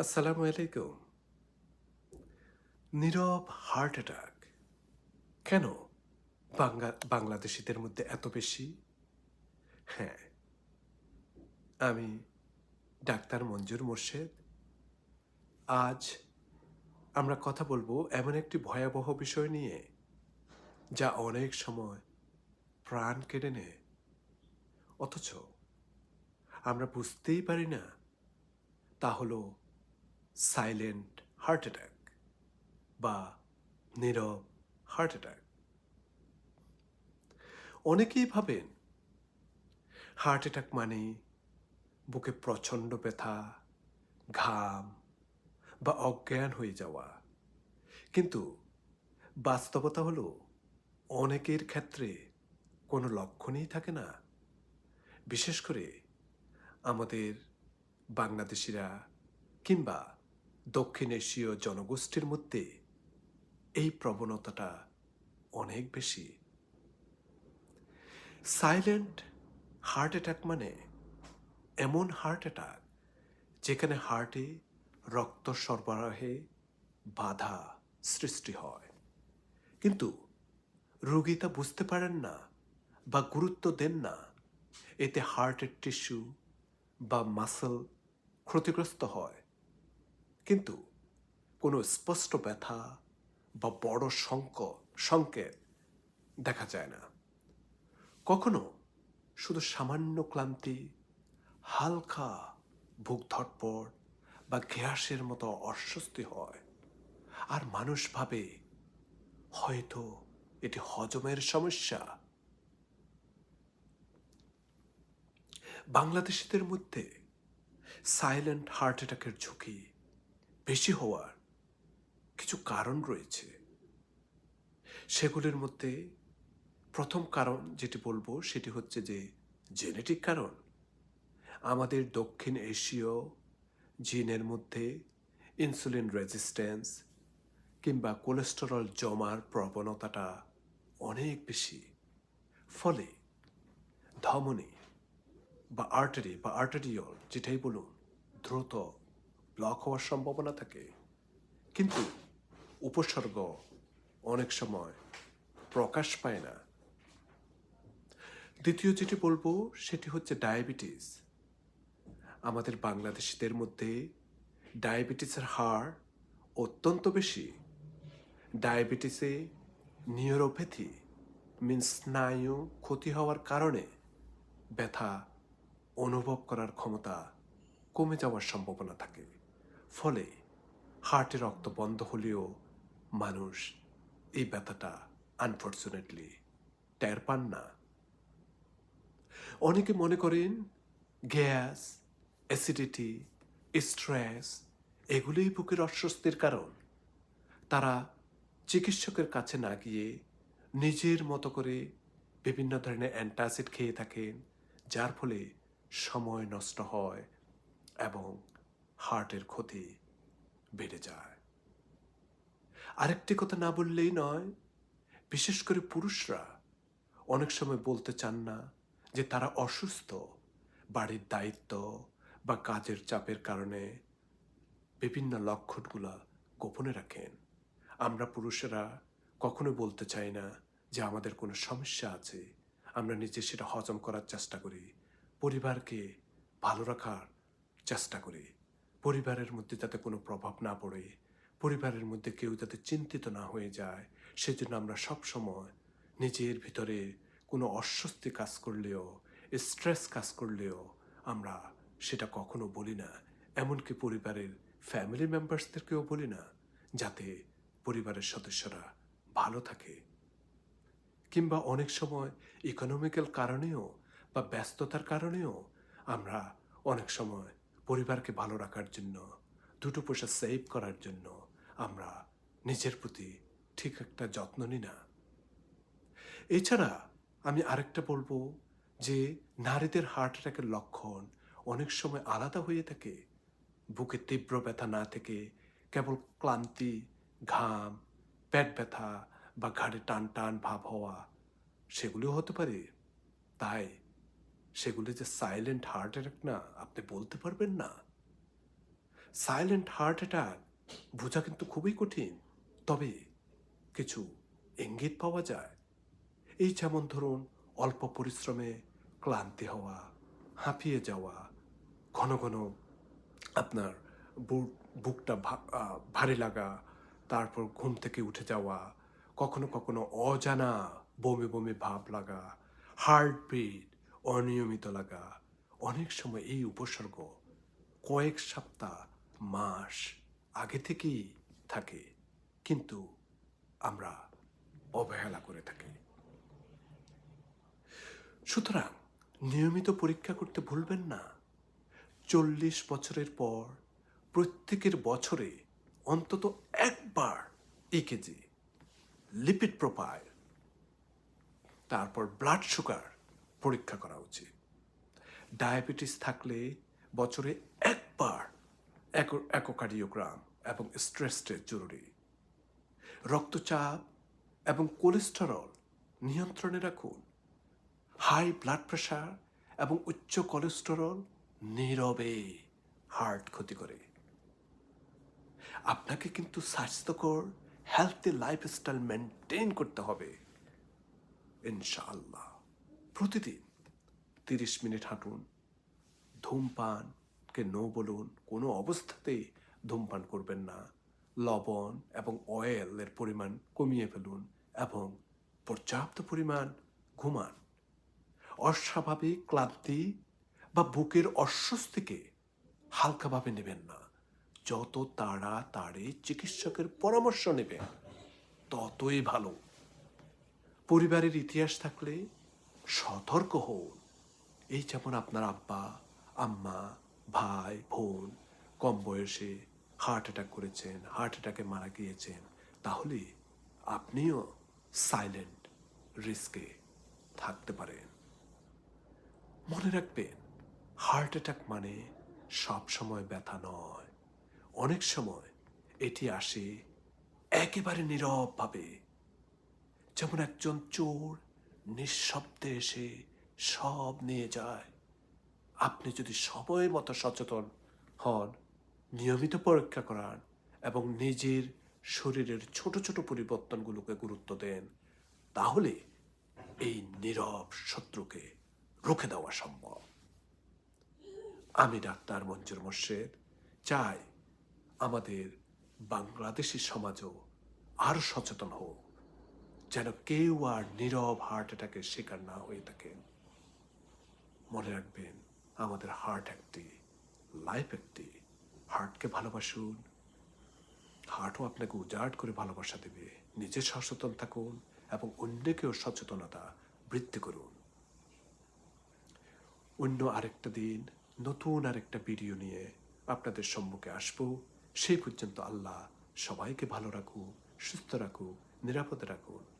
আসসালামু আলাইকুম। নীরব হার্ট অ্যাটাক। কেন বাংলা, বাংলাদেশিদের মধ্যে এত বেশি? হ্যাঁ আমি ডাক্তার মঞ্জুর মোর্শেদ। আজ আমরা কথা বলব এমন একটি ভয়াবহ বিষয় নিয়ে, যা অনেক সময় প্রাণ কেড়ে নেয়। অথচ আমরা বুঝতেই পারি না, তা হলো সাইলেন্ট হার্ট অ্যাটাক বা নীরব হার্ট অ্যাটাক অনেকেই ভাবেন হার্ট অ্যাটাক মানে বুকে প্রচণ্ড ব্যথা, ঘাম বা অজ্ঞান হয়ে যাওয়া। কিন্তু বাস্তবতা হলো অনেকের ক্ষেত্রে কোনো লক্ষণই থাকে না। বিশেষ করে আমাদের বাংলাদেশিরা কিংবা দক্ষিণ এশীয় জনগোষ্ঠীর মধ্যে এই প্রবণতাটা অনেক বেশি। সাইলেন্ট হার্ট অ্যাটাক মানে এমন হার্ট অ্যাটাক যেখানে হার্টে রক্ত সরবরাহে বাধা সৃষ্টি হয়। কিন্তু রোগী তা বুঝতে পারেন না বা গুরুত্ব দেন না, এতে হার্টের টিস্যু বা মাসল ক্ষতিগ্রস্ত হয়। কিন্তু কোনো স্পষ্ট ব্যথা বা বড় সংক, সংকেত দেখা যায় না। কখনো শুধু সামান্য ক্লান্তি, হালকা বুক ধটপট বা গ্যাসের মতো অস্বস্তি হয়। আর মানুষ ভাবে, হয়তো এটি হজমের সমস্যা। বাংলাদেশিদের মধ্যে সাইলেন্ট হার্ট অ্যাটাকের ঝুঁকি বেশি হওয়ার কিছু কারণ রয়েছে। সেগুলির মধ্যে প্রথম কারণ যেটি বলব সেটি হচ্ছে যে জেনেটিক কারণ। আমাদের দক্ষিণ এশীয় জিনের মধ্যে ইনসুলিন রেজিস্ট্যান্স কিংবা কোলেস্টেরল জমার প্রবণতাটা অনেক বেশি। ফলে ধমনী বা আর্টারি বা আর্টারিয়ল যেটাই বলুন, দ্রুত ব্লক হওয়ার সম্ভাবনা থাকে। কিন্তু উপসর্গ অনেক সময় প্রকাশ পায় না। দ্বিতীয় যেটি বলব, সেটি হচ্ছে ডায়াবেটিস। আমাদের বাংলাদেশিদের মধ্যে ডায়াবেটিসের হার অত্যন্ত বেশি। ডায়াবেটিসে নিউরোপ্যাথি মিন্স স্নায়ু ক্ষতি হওয়ার কারণে ব্যথা অনুভব করার ক্ষমতা কমে যাওয়ার সম্ভাবনা থাকে। ফলে হার্টে রক্ত বন্ধ হলেও মানুষ এই ব্যথাটা আনফর্চুনেটলি টের পান না। অনেকে মনে করেন গ্যাস অ্যাসিডিটি স্ট্রেস এগুলোই বুকের অস্বস্তির কারণ। তারা চিকিৎসকের কাছে না গিয়ে নিজের মতো করে বিভিন্ন ধরনের অ্যান্টাসিড খেয়ে থাকেন, যার ফলে সময় নষ্ট হয় এবং হার্টের ক্ষতি বেড়ে যায়। আরেকটি কথা না বললেই নয়, বিশেষ করে পুরুষরা অনেক সময় বলতে চান না যে তারা অসুস্থ, বাড়ির দায়িত্ব বা কাজের চাপের কারণে বিভিন্ন লক্ষণগুলা গোপনে রাখেন। আমরা পুরুষেরা কখনো বলতে চাই না যে আমাদের কোনো সমস্যা আছে, আমরা নিজে সেটা হজম করার চেষ্টা করি, পরিবারকে ভালো রাখার চেষ্টা করি। পরিবারের মধ্যে যাতে কোনো প্রভাব না পড়ে, পরিবারের মধ্যে কেউ যাতে চিন্তিত না হয়ে যায়, সেজন্য আমরা সব সময় নিজের ভিতরে কোনো অস্বস্তি কাজ করলেও স্ট্রেস কাজ করলেও আমরা সেটা কখনো বলি না। এমনকি পরিবারের ফ্যামিলি মেম্বার্সদেরকেও বলি না, যাতে পরিবারের সদস্যরা ভালো থাকে। কিংবা অনেক সময় ইকোনমিক্যাল কারণেও বা ব্যস্ততার কারণেও আমরা অনেক সময় পরিবারকে ভালো রাখার জন্য, দুটো পয়সা সেভ করার জন্য আমরা নিজের প্রতি ঠিক একটা যত্ন নিই না। এছাড়া আমি আরেকটা বলব যে, নারীদের হার্ট অ্যাটাকের লক্ষণ অনেক সময় আলাদা হয়ে থাকে। বুকে তীব্র ব্যথা না থেকে কেবল ক্লান্তি, ঘাম, পেট ব্যথা বা ঘাড়ে টান টান ভাব হওয়া, সেগুলিও হতে পারে। তাই সেগুলি যে সাইলেন্ট হার্ট অ্যাটাক না, আপনি বলতে পারবেন না। সাইলেন্ট হার্ট অ্যাটাক বোঝা কিন্তু খুবই কঠিন। তবে কিছু ইঙ্গিত পাওয়া যায়। এই যেমন ধরুন, অল্প পরিশ্রমে ক্লান্তি হওয়া, হাঁপিয়ে যাওয়া, ঘন ঘন আপনার বুক, বুকটা ভারী লাগা, তারপর ঘুম থেকে উঠে যাওয়া, কখনো কখনো অজানা বমি বমি ভাব লাগা হার্ট হার্টবিট অনিয়মিত লাগা। অনেক সময় এই উপসর্গ কয়েক সপ্তাহ, মাস আগে থেকেই থাকে, কিন্তু আমরা অবহেলা করে থাকি। সুতরাং নিয়মিত পরীক্ষা করতে ভুলবেন না। চল্লিশ বছরের পর প্রত্যেকের বছরে অন্তত একবার ইকেজি লিপিড প্রোফাইল তারপর ব্লাড সুগার পরীক্ষা করা উচিত। ডায়াবেটিস থাকলে বছরে একবার অ্যাকোকার্ডিওগ্রাম এবং স্ট্রেস টেস্ট জরুরি। রক্তচাপ এবং কোলেস্টেরল নিয়ন্ত্রণে রাখুন। হাই ব্লাড প্রেশার এবং উচ্চ কোলেস্টেরল নীরবে হার্ট ক্ষতি করে। আপনাকে কিন্তু স্বাস্থ্যকর হেলথি লাইফস্টাইল মেনটেন করতে হবে। ইনশাআল্লাহ। প্রতিদিন তিরিশ মিনিট হাঁটুন, ধূমপানকে নো বলুন, কোনো অবস্থাতেই ধূমপান করবেন না। লবণ এবং অয়েলের পরিমাণ কমিয়ে ফেলুন এবং পর্যাপ্ত পরিমাণ ঘুমান। অস্বাভাবিক ক্লান্তি বা বুকের অস্বস্তিকে হালকাভাবে নেবেন না। যত তাড়াতাড়ি চিকিৎসকের পরামর্শ নেবেন, ততই ভালো। পরিবারের ইতিহাস থাকলে সতর্ক হন এই যেমন আপনার আব্বা, আম্মা, ভাই, বোন কম বয়সে হার্ট অ্যাটাক করেছেন হার্ট অ্যাটাকে মারা গিয়েছেন, তাহলে আপনিও সাইলেন্ট রিস্কে থাকতে পারেন। মনে রাখবেন হার্ট অ্যাটাক মানে সব সময় ব্যথা নয়। অনেক সময় এটি আসে একেবারে নীরবভাবে। যেমন একজন চোর নিঃশব্দে এসে সব নিয়ে যায়। আপনি যদি সময় মতো সচেতন হন, নিয়মিত পরীক্ষা করান এবং নিজের শরীরের ছোট ছোট পরিবর্তনগুলোকে গুরুত্ব দেন, তাহলে এই নীরব শত্রুকে রুখে দেওয়া সম্ভব। আমি ডাক্তার মঞ্জুর মোর্শেদ। চাই আমাদের বাংলাদেশি সমাজও আরও সচেতন হোক। যেন কেউ আর নীরব হার্ট অ্যাটাকের শিকার না হয়ে থাকেন মনে রাখবেন, আমাদের হার্ট একটি লাইফ একটি। হার্টকে ভালোবাসুন। হার্টও আপনাকে উজাড় করে ভালোবাসা দেবে। নিজে সচেতন থাকুন এবং অন্যকেও সচেতনতা বৃদ্ধি করুন। অন্য আরেকটা দিন, নতুন আরেকটা ভিডিও নিয়ে আপনাদের সম্মুখে আসব। সেই পর্যন্ত আল্লাহ সবাইকে ভালো রাখুক, সুস্থ রাখুক, নিরাপদে রাখুন।